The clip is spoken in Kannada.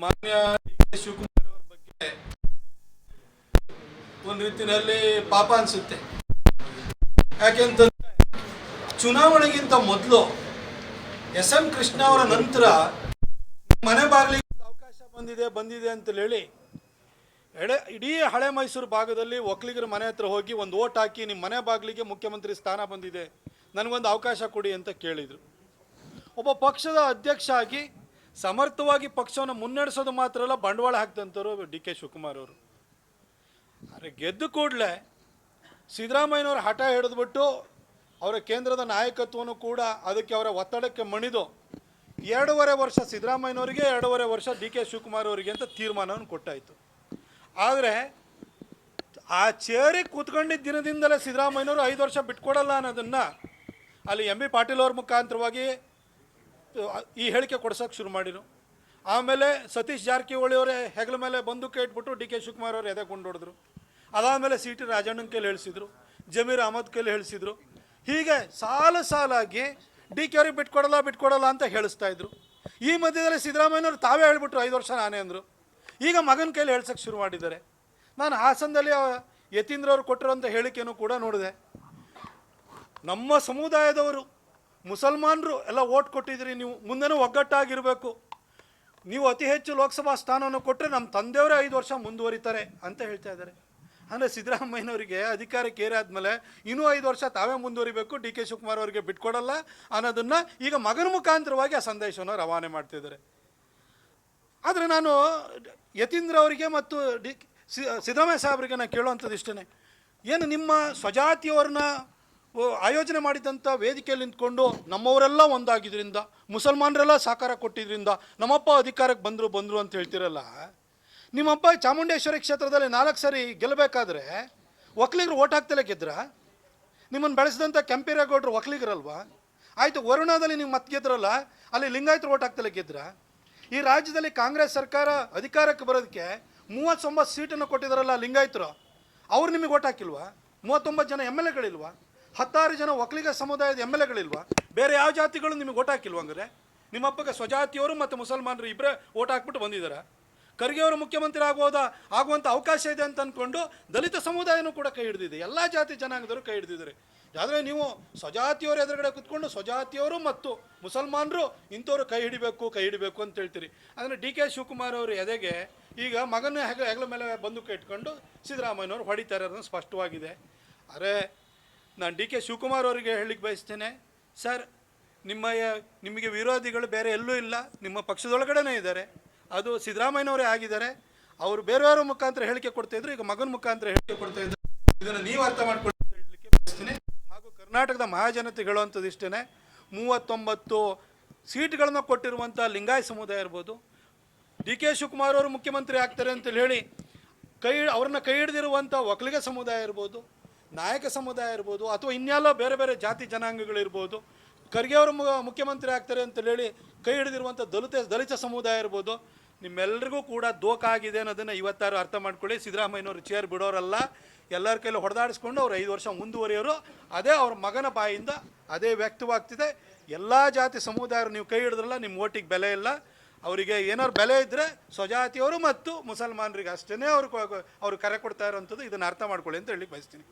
ಮಾನ್ಯ ಶಿವಕುಮಾರ್ ಅವರ ಬಗ್ಗೆ ಒಂದು ರೀತಿಯಲ್ಲಿ ಪಾಪ ಅನಿಸುತ್ತೆ. ಯಾಕೆಂತಂದ್ರೆ ಚುನಾವಣೆಗಿಂತ ಮೊದಲು ಎಸ್ ಎಂ ಕೃಷ್ಣ ಅವರ ನಂತರ ಮನೆ ಬಾಗಿಲಿಗೆ ಅವಕಾಶ ಬಂದಿದೆ ಬಂದಿದೆ ಅಂತ ಹೇಳಿ ಎಡೆ ಇಡೀ ಹಳೆ ಮೈಸೂರು ಭಾಗದಲ್ಲಿ ಒಕ್ಕಲಿಗರ ಮನೆ ಹತ್ರ ಹೋಗಿ ಒಂದು ಓಟ್ ಹಾಕಿ ನಿಮ್ಮ ಮನೆ ಬಾಗಿಲಿಗೆ ಮುಖ್ಯಮಂತ್ರಿ ಸ್ಥಾನ ಬಂದಿದೆ, ನನಗೊಂದು ಅವಕಾಶ ಕೊಡಿ ಅಂತ ಕೇಳಿದರು. ಒಬ್ಬ ಪಕ್ಷದ ಅಧ್ಯಕ್ಷ ಆಗಿ ಸಮರ್ಥವಾಗಿ ಪಕ್ಷವನ್ನು ಮುನ್ನಡೆಸೋದು ಮಾತ್ರ ಅಲ್ಲ, ಬಂಡವಾಳ ಹಾಕ್ದಂಥವ್ರು ಡಿ ಕೆ ಶಿವಕುಮಾರ್ ಅವರು. ಆದರೆ ಗೆದ್ದು ಕೂಡಲೇ ಸಿದ್ದರಾಮಯ್ಯನವ್ರ ಹಠ ಹಿಡಿದ್ಬಿಟ್ಟು ಅವರ ಕೇಂದ್ರದ ನಾಯಕತ್ವವನ್ನು ಕೂಡ ಅದಕ್ಕೆ ಅವರ ಒತ್ತಡಕ್ಕೆ ಮಣಿದು ಎರಡೂವರೆ ವರ್ಷ ಸಿದ್ದರಾಮಯ್ಯನವರಿಗೆ, ಎರಡೂವರೆ ವರ್ಷ ಡಿ ಕೆ ಶಿವಕುಮಾರ್ ಅವರಿಗೆ ಅಂತ ತೀರ್ಮಾನವನ್ನು ಕೊಟ್ಟಾಯಿತು. ಆದರೆ ಆ ಚೇರಿಗೆ ಕೂತ್ಕೊಂಡಿದ್ದ ದಿನದಿಂದಲೇ ಸಿದ್ದರಾಮಯ್ಯನವರು ಐದು ವರ್ಷ ಬಿಟ್ಕೊಡಲ್ಲ ಅನ್ನೋದನ್ನು ಅಲ್ಲಿ ಎಂ ಬಿ ಪಾಟೀಲ್ ಅವ್ರ ಮುಖಾಂತರವಾಗಿ ಈ ಹೇಳಿಕೆ ಕೊಡ್ಸೋಕ್ಕೆ ಶುರು ಮಾಡಿರು ಆಮೇಲೆ ಸತೀಶ್ ಜಾರಕಿಹೊಳಿ ಅವರೇ ಹೆಗಲ ಮೇಲೆ ಬಂದೂಕ ಇಟ್ಬಿಟ್ಟು ಡಿ ಕೆ ಶಿವಕುಮಾರ್ ಅವರು ಎದೆ ಕೊಂಡೊಡಿದ್ರು. ಅದಾದಮೇಲೆ ಸಿ ಟಿ ರಾಜಣ್ಣನ ಕೈಲಿ ಹೇಳಿಸಿದ್ರು, ಜಮೀರ್ ಅಹಮದ್ ಕೈಲಿ ಹೇಳಿಸಿದ್ರು. ಹೀಗೆ ಸಾಲು ಸಾಲಾಗಿ ಡಿ ಕೆ ಅವ್ರಿಗೆ ಬಿಟ್ಕೊಡಲ್ಲ ಬಿಟ್ಕೊಡಲ್ಲ ಅಂತ ಹೇಳಿಸ್ತಾ ಇದ್ರು. ಈ ಮಧ್ಯದಲ್ಲಿ ಸಿದ್ದರಾಮಯ್ಯನವರು ತಾವೇ ಹೇಳ್ಬಿಟ್ರು, ಐದು ವರ್ಷ ನಾನೇ ಅಂದರು. ಈಗ ಮಗನ ಕೈಲಿ ಹೇಳ್ಸೋಕ್ಕೆ ಶುರು ಮಾಡಿದ್ದಾರೆ. ನಾನು ಹಾಸನದಲ್ಲಿ ಯತೀಂದ್ರ ಅವರು ಕೊಟ್ಟಿರೋಂಥ ಹೇಳಿಕೆಯನ್ನು ಕೂಡ ನೋಡಿದೆ. ನಮ್ಮ ಸಮುದಾಯದವರು ಮುಸಲ್ಮಾನರು ಎಲ್ಲ ಓಟ್ ಕೊಟ್ಟಿದ್ದೀರಿ, ನೀವು ಮುಂದೆನೂ ಒಗ್ಗಟ್ಟಾಗಿರಬೇಕು. ನೀವು ಅತಿ ಹೆಚ್ಚು ಲೋಕಸಭಾ ಸ್ಥಾನವನ್ನು ಕೊಟ್ಟರೆ ನಮ್ಮ ತಂದೆಯವರೇ ಐದು ವರ್ಷ ಮುಂದುವರಿತಾರೆ ಅಂತ ಹೇಳ್ತಾ ಇದ್ದಾರೆ. ಅಂದರೆ ಸಿದ್ದರಾಮಯ್ಯನವರಿಗೆ ಅಧಿಕಾರಕ್ಕೆ ಆದಮೇಲೆ ಇನ್ನೂ ಐದು ವರ್ಷ ತಾವೇ ಮುಂದುವರಿಬೇಕು. ಡಿ ಕೆ ಶಿವಕುಮಾರ್ ಅವರಿಗೆ ಬಿಟ್ಕೊಡಲ್ಲ ಅನ್ನೋದನ್ನು ಈಗ ಮಗನ ಮುಖಾಂತರವಾಗಿ ಆ ಸಂದೇಶವನ್ನು ರವಾನೆ ಮಾಡ್ತಿದ್ದಾರೆ ಆದರೆ ನಾನು ಯತೀಂದ್ರ ಅವರಿಗೆ ಮತ್ತು ಡಿ ಸಿದ್ದರಾಮಯ್ಯ ಸಾಹೇಬರಿಗೆ ನಾನು ಕೇಳುವಂಥದ್ದು ಇಷ್ಟೇ ಏನು ನಿಮ್ಮ ಸ್ವಜಾತಿಯವ್ರನ್ನ ಆಯೋಜನೆ ಮಾಡಿದಂಥ ವೇದಿಕೆಯಲ್ಲಿ ನಿಂತ್ಕೊಂಡು ನಮ್ಮವರೆಲ್ಲ ಒಂದಾಗಿದ್ದರಿಂದ ಮುಸಲ್ಮಾನರೆಲ್ಲ ಸಹಕಾರ ಕೊಟ್ಟಿದ್ದರಿಂದ ನಮ್ಮಪ್ಪ ಅಧಿಕಾರಕ್ಕೆ ಬಂದರು ಬಂದರು ಅಂತ ಹೇಳ್ತಿರಲ್ಲ. ನಿಮ್ಮಪ್ಪ ಚಾಮುಂಡೇಶ್ವರಿ ಕ್ಷೇತ್ರದಲ್ಲಿ ನಾಲ್ಕು ಸರಿ ಗೆಲ್ಲಬೇಕಾದ್ರೆ ಒಕ್ಕಲಿಗರು ಓಟ್ ಹಾಕ್ತಲೇ ಗೆದ್ರ? ನಿಮ್ಮನ್ನು ಬೆಳೆಸಿದಂಥ ಕೆಂಪೇರೇಗೌಡರು ಒಕ್ಕಲಿಗರಲ್ವಾ ಆಯಿತು, ವರುಣಾದಲ್ಲಿ ನೀವು ಮತ್ತೆ ಗೆದ್ರಲ್ಲ, ಅಲ್ಲಿ ಲಿಂಗಾಯತರು ಓಟ್ ಹಾಕ್ತಲೇ ಗೆದ್ರ? ಈ ರಾಜ್ಯದಲ್ಲಿ ಕಾಂಗ್ರೆಸ್ ಸರ್ಕಾರ ಅಧಿಕಾರಕ್ಕೆ ಬರೋದಕ್ಕೆ ಮೂವತ್ತೊಂಬತ್ತು ಸೀಟನ್ನು ಕೊಟ್ಟಿದ್ದಾರಲ್ಲ ಲಿಂಗಾಯತರು, ಅವ್ರು ನಿಮಗೆ ಓಟ್ ಹಾಕಿಲ್ವಾ? ಮೂವತ್ತೊಂಬತ್ತು ಜನ ಎಂ ಎಲ್ ಎಗಳಿಲ್ವಾ? ಹತ್ತಾರು ಜನ ಒಕ್ಕಲಿಗ ಸಮುದಾಯದ ಎಂ ಎಲ್ ಎಗಳಿಲ್ವಾ ಬೇರೆ ಯಾವ ಜಾತಿಗಳು ನಿಮಗೆ ಓಟ್ ಹಾಕಿಲ್ವಾ ಹಂಗಾರೆ ನಿಮ್ಮಪ್ಪಗೆ ಸ್ವಜಾತಿಯವರು ಮತ್ತು ಮುಸಲ್ಮಾನರು ಇಬ್ಬರೇ ಓಟ್ ಹಾಕ್ಬಿಟ್ಟು ಬಂದಿದ್ದಾರೆ ಖರ್ಗೆ ಅವರು ಮುಖ್ಯಮಂತ್ರಿ ಆಗೋದ ಆಗುವಂಥ ಅವಕಾಶ ಇದೆ ಅಂತ ಅಂದ್ಕೊಂಡು ದಲಿತ ಸಮುದಾಯನೂ ಕೂಡ ಕೈ ಹಿಡಿದಿದೆ. ಎಲ್ಲ ಜಾತಿ ಜನಾಂಗದವರು ಕೈ ಹಿಡಿದಿದ್ದಾರೆ. ಆದರೆ ನೀವು ಸ್ವಜಾತಿಯವರು ಎದುರುಗಡೆ ಕುತ್ಕೊಂಡು ಸ್ವಜಾತಿಯವರು ಮತ್ತು ಮುಸಲ್ಮಾನರು ಇಂಥವ್ರು ಕೈ ಹಿಡಿಬೇಕು ಕೈ ಹಿಡಿಬೇಕು ಅಂತ ಹೇಳ್ತೀರಿ. ಅಂದರೆ ಡಿ ಕೆ ಶಿವಕುಮಾರ್ ಅವರು ಎದೆಗೆ ಈಗ ಮಗನ ಹೆಗ ಹೆಗಲ ಮೇಲೆ ಬಂದೂಕ ಇಟ್ಕೊಂಡು ಸಿದ್ದರಾಮಯ್ಯನವರು ಹೊಡಿತಾರೆ ಅನ್ನೋದು ಸ್ಪಷ್ಟವಾಗಿದೆ. ಆದರೆ ನಾನು ಡಿ ಕೆ ಶಿವಕುಮಾರ್ ಅವರಿಗೆ ಹೇಳಲಿಕ್ಕೆ ಬಯಸ್ತೇನೆ. ಸರ್ ನಿಮ್ಮ ನಿಮಗೆ ವಿರೋಧಿಗಳು ಬೇರೆ ಎಲ್ಲೂ ಇಲ್ಲ, ನಿಮ್ಮ ಪಕ್ಷದೊಳಗಡೆನೇ ಇದ್ದಾರೆ. ಅದು ಸಿದ್ದರಾಮಯ್ಯನವರೇ ಆಗಿದ್ದಾರೆ. ಅವರು ಬೇರೆಯವರ ಮುಖಾಂತರ ಹೇಳಿಕೆ ಕೊಡ್ತಾ ಇದ್ರು, ಈಗ ಮಗನ ಮುಖಾಂತರ ಹೇಳಿಕೆ ಕೊಡ್ತಾ ಇದ್ರು. ಇದನ್ನು ನೀವು ಅರ್ಥ ಅಂತ ಹೇಳಲಿಕ್ಕೆ ಬಯಸ್ತೀನಿ. ಹಾಗೂ ಕರ್ನಾಟಕದ ಮಹಾಜನತೆ ಹೇಳುವಂಥದ್ದು ಇಷ್ಟೇ ಮೂವತ್ತೊಂಬತ್ತು ಸೀಟ್ಗಳನ್ನು ಕೊಟ್ಟಿರುವಂಥ ಲಿಂಗಾಯ ಸಮುದಾಯ ಇರ್ಬೋದು. ಡಿ ಕೆ ಶಿವಕುಮಾರ್ ಅವರು ಮುಖ್ಯಮಂತ್ರಿ ಆಗ್ತಾರೆ ಅಂತೇಳಿ ಹೇಳಿ, ಕೈ, ಅವ್ರನ್ನ ಕೈ ಹಿಡಿದಿರುವಂಥ ಒಕ್ಕಲಿಗ ಸಮುದಾಯ ಇರ್ಬೋದು. ನಾಯಕ ಸಮುದಾಯ ಇರ್ಬೋದು ಅಥವಾ ಇನ್ಯಾಲ ಬೇರೆ ಬೇರೆ ಜಾತಿ ಜನಾಂಗಗಳಿರ್ಬೋದು, ಖರ್ಗೆ ಅವರು ಮುಖ್ಯಮಂತ್ರಿ ಆಗ್ತಾರೆ ಅಂತ ಹೇಳಿ ಕೈ ಹಿಡಿದಿರುವಂಥ ದಲಿತ ದಲಿತ ಸಮುದಾಯ ಇರ್ಬೋದು ನಿಮ್ಮೆಲ್ಲರಿಗೂ ಕೂಡ ದೋಖ ಆಗಿದೆ ಅನ್ನೋದನ್ನು ಇವತ್ತಾರು ಅರ್ಥ ಮಾಡ್ಕೊಳ್ಳಿ. ಸಿದ್ದರಾಮಯ್ಯನವರು ಚೇರ್ ಬಿಡೋರಲ್ಲ, ಎಲ್ಲರ ಕೈಲಿ ಹೊಡೆದಾಡಿಸ್ಕೊಂಡು ಅವ್ರು ಐದು ವರ್ಷ ಮುಂದುವರಿಯೋರು, ಅದೇ ಅವ್ರ ಮಗನ ಬಾಯಿಂದ ಅದೇ ವ್ಯಕ್ತವಾಗ್ತಿದೆ. ಎಲ್ಲ ಜಾತಿ ಸಮುದಾಯರು ನೀವು ಕೈ ಹಿಡಿದ್ರಲ್ಲ ನಿಮ್ಮ ಓಟಿಗೆ ಬೆಲೆ ಇಲ್ಲ. ಅವರಿಗೆ ಏನಾದ್ರು ಬೆಲೆ ಇದ್ದರೆ ಸ್ವಜಾತಿಯವರು ಮತ್ತು ಮುಸಲ್ಮಾನರಿಗೆ ಅಷ್ಟೇ ಅವ್ರಿಗೆ ಅವ್ರು ಕರೆ ಕೊಡ್ತಾ ಇರೋಂಥದ್ದು ಇದನ್ನು ಅರ್ಥ ಮಾಡ್ಕೊಳ್ಳಿ ಅಂತ ಹೇಳಿ ಬಯಸ್ತೀನಿ.